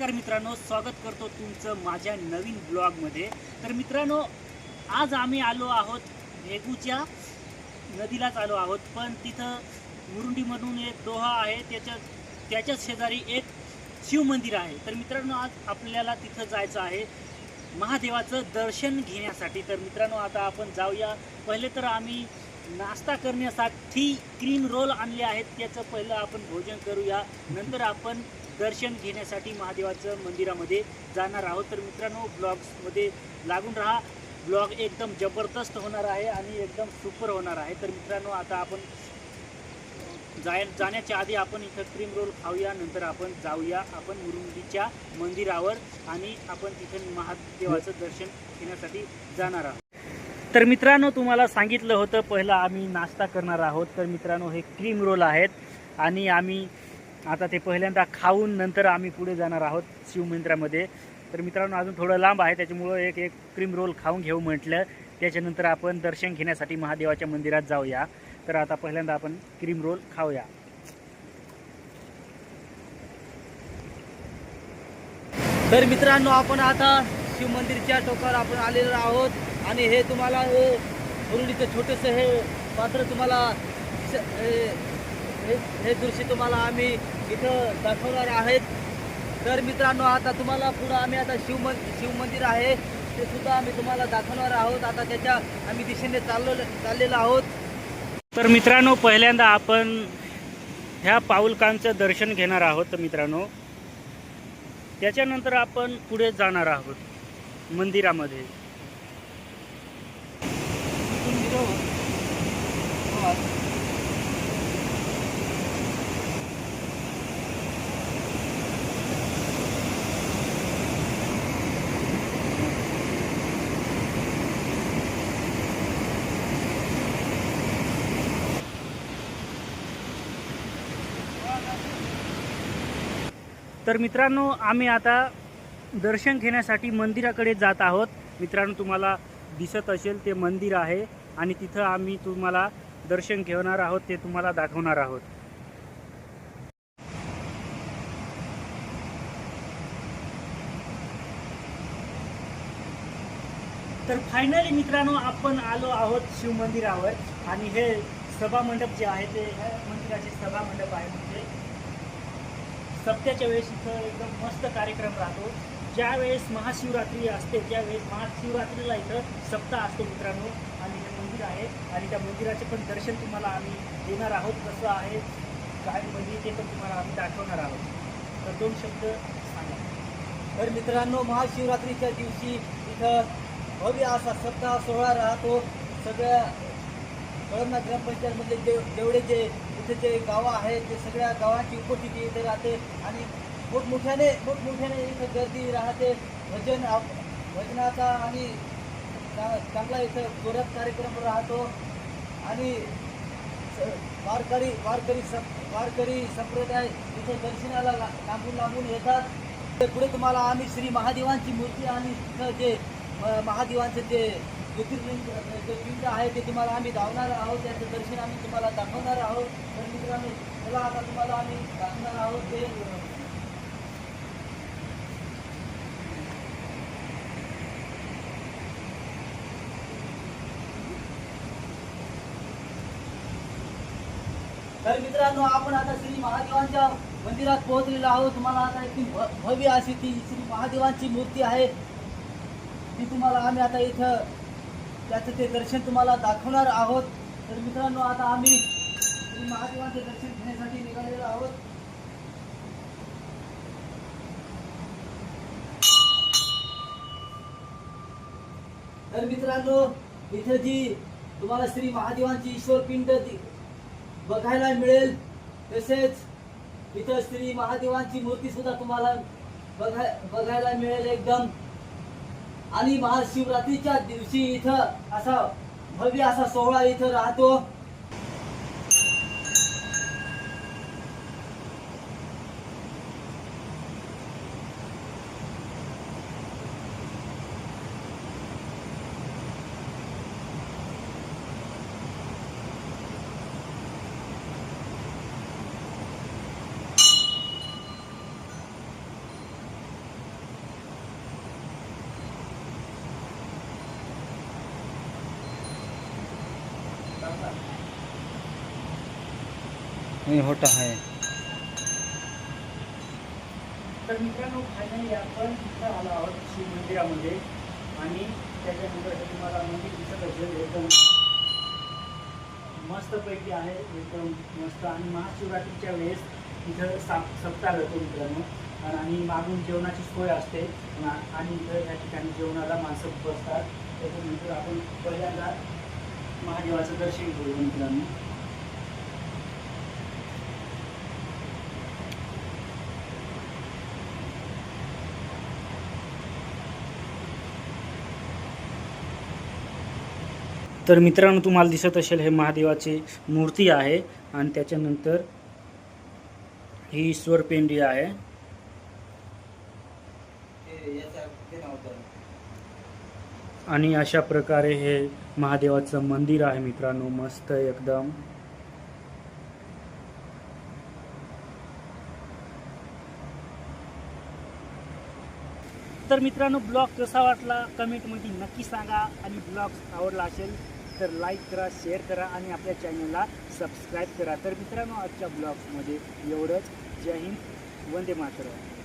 नमस्कार मित्रांनो स्वागत करतो तुमचं माझ्या नवीन ब्लॉगमध्ये. तर मित्रांनो आज आम्ही आलो आहोत भेगूच्या नदीलाच आलो आहोत पण तिथं मुरुंडी म्हणून एक दोहा आहे त्याच्या त्याच्याच शेजारी एक शिवमंदिर आहे. तर मित्रांनो आज आपल्याला तिथं जायचं आहे महादेवाचं दर्शन घेण्यासाठी. तर मित्रांनो आता आपण जाऊया. पहिले तर आम्ही नाश्ता करण्यासाठी क्रीम रोल आणले आहेत त्याचं पहिलं आपण भोजन करूया. नंतर आपण दर्शन घेण्यासाठी महादेवाचं मंदिरामध्ये जाणार आहोत. तर मित्रांनो ब्लॉग्समध्ये लागून राहा. ब्लॉग एकदम जबरदस्त होणार आहे आणि एकदम सुपर होणार आहे. तर मित्रांनो आता आपण जाय जाण्याच्या आधी आपण इथं क्रीम रोल खाऊया नंतर आपण जाऊया. आपण मुरुंबीच्या मंदिरावर आणि आपण तिथे महादेवाचं दर्शन घेण्यासाठी जाणार आहोत. तर मित्रांनो तुम्हाला सांगितलं होतं पहिलं आम्ही नाश्ता करणार आहोत. तर मित्रांनो हे क्रीम रोल आहेत आणि आम्ही आता ते पहिल्यांदा खाऊन नंतर आम्ही पुढे जाणार आहोत शिवमंदिरामध्ये तर मित्रांनो अजून थोडं लांब आहे त्याच्यामुळं एक एक क्रीम रोल खाऊन घेऊ म्हटलं. त्याच्यानंतर आपण दर्शन घेण्यासाठी महादेवाच्या मंदिरात जाऊया. तर आता पहिल्यांदा आपण क्रीम रोल खाऊया. तर मित्रांनो आपण आता शिवमंदिरच्या टोकावर आपण आलेलो आहोत. आणि हे तुम्हाला हे छोटंसं हे पात्र तुम्हाला स- हे- हे दृश्य तुम्हाला आम्ही इथं दाखवणार आहेत. तर मित्रांनो आता तुम्हाला पुढं आम्ही आता शिव शिवमंदिर आहे. ते सुद्धा आम्ही तुम्हाला दाखवणार आहोत. आता त्याच्या आम्ही दिशेने चाललो चाललेलो आहोत. तर मित्रांनो पहिल्यांदा आपण ह्या पाऊलकांचं दर्शन घेणार आहोत मित्रांनो. त्याच्यानंतर आपण पुढे जाणार आहोत मंदिरामध्ये. तर मित्रांनो आम्ही आता दर्शन घेण्यासाठी मंदिराकडे जात आहोत. मित्रांनो तुम्हाला दिसत असेल ते मंदिर आहे आणि तिथं आम्ही तुम्हाला दर्शन घेणार आहोत ते तुम्हाला दाखवणार आहोत. तर फायनली मित्रांनो आपण आलो आहोत शिव मंदिरावर आणि हे सभा मंडप जे आहे ते ह्या मंदिराचे सभा मंडप आहे म्हणजे सप्त्याच्या वेळेस इथं एकदम मस्त कार्यक्रम राहतो. ज्या वेळेस महाशिवरात्री असते त्यावेळेस महाशिवरात्रीला इथं सप्ताह असतो मित्रांनो. आणि हे मंदिर आहे आणि त्या मंदिराचे पण दर्शन तुम्हाला आम्ही देणार आहोत. कसं आहे काय म्हणजे ते पण तुम्हाला आम्ही दाखवणार आहोत. तर दोन शब्द सांगा. तर मित्रांनो महाशिवरात्रीच्या दिवशी इथं भव्य असा सप्ताह सोहळा राहतो. सगळ्या कळमना ग्रामपंचायतमधले जे जेवढे जे इथे जे गावं आहेत ते सगळ्या गावांची उपस्थिती इथे राहते आणि मोठमोठ्याने मोठमोठ्याने इथं गर्दी राहते. भजन भजनाचा आणि चांगला इथं जोरात कार्यक्रम राहतो. आणि स- वारकरी वारकरी सं- वारकरी संप्रदाय इथे दर्शनाला लांबून लांबून येतात. ते पुढे तुम्हाला आम्ही श्री महादेवांची मूर्ती आणि तिथं जे महादेवांचं जे ज्योतिर्लिंग आहे. ते तुम्हाला आम्ही धावणार आहोत. त्याचं दर्शन आम्ही तुम्हाला दाखवणार आहोत. तर मित्रांनो चला आता तुम्हाला आम्ही दाखवणार आहोत ते तर मित्रांनो आपण आता श्री महादेवांच्या मंदिरात पोहोचलेलो आहोत. तुम्हाला आता इथून भव्य अशी ती श्री महादेवांची मूर्ती आहे. ती तुम्हाला आम्ही आता इथं त्याचं ते दर्शन तुम्हाला दाखवणार आहोत. तर मित्रांनो आता आम्ही श्री महादेवांचे दर्शन घेण्यासाठी निघालेलो आहोत. तर मित्रांनो इथं जी तुम्हाला श्री महादेवांची ईश्वर पिंड बघायला मिळेल तसेच इथं श्री महादेवांची मूर्ती सुद्धा तुम्हाला बघाय बघायला मिळेल एकदम. आणि महाशिवरात्रीच्या दिवशी इथं असा भव्य असा सोहळा इथं राहतो. हे होता आहे. तर मित्रांनो फायनली आपण इथं आलो आहोत शिव मंदिरामध्ये आणि त्याच्यानंतर तुम्हाला मंदिर दिसत असेल एकदम मस्तपैकी आहे एकदम मस्त. आणि महाशिवरात्रीच्या वेळेस इथं साप सप्ताह राहतो मित्रांनो. आणि- मागून जेवणाची सोय असते. आणि इथं या ठिकाणी जेवणाला माणसं बसतात. त्याच्यानंतर आपण पहिल्यांदा महादेवाचं दर्शन घेऊ मित्रांनो. तर मित्रांनो तुम्हाला दिसत असेल हे महादेवाची मूर्ती आहे आणि त्याच्यानंतर ही ईश्वर पेंडी आहे. आणि अशा प्रकारे हे महादेवाचं मंदिर आहे मित्रांनो मस्त एकदम. तर मित्रांनो ब्लॉग कसा वाटला? कमेंटमध्ये नक्की सांगा. आणि ब्लॉग आवडला असेल तर लाईक करा शेअर करा आणि आपल्या चॅनलला सबस्क्राईब करा. तर मित्रांनो आजच्या ब्लॉग्समध्ये एवढंच. जय हिंद. वंदे मातरम.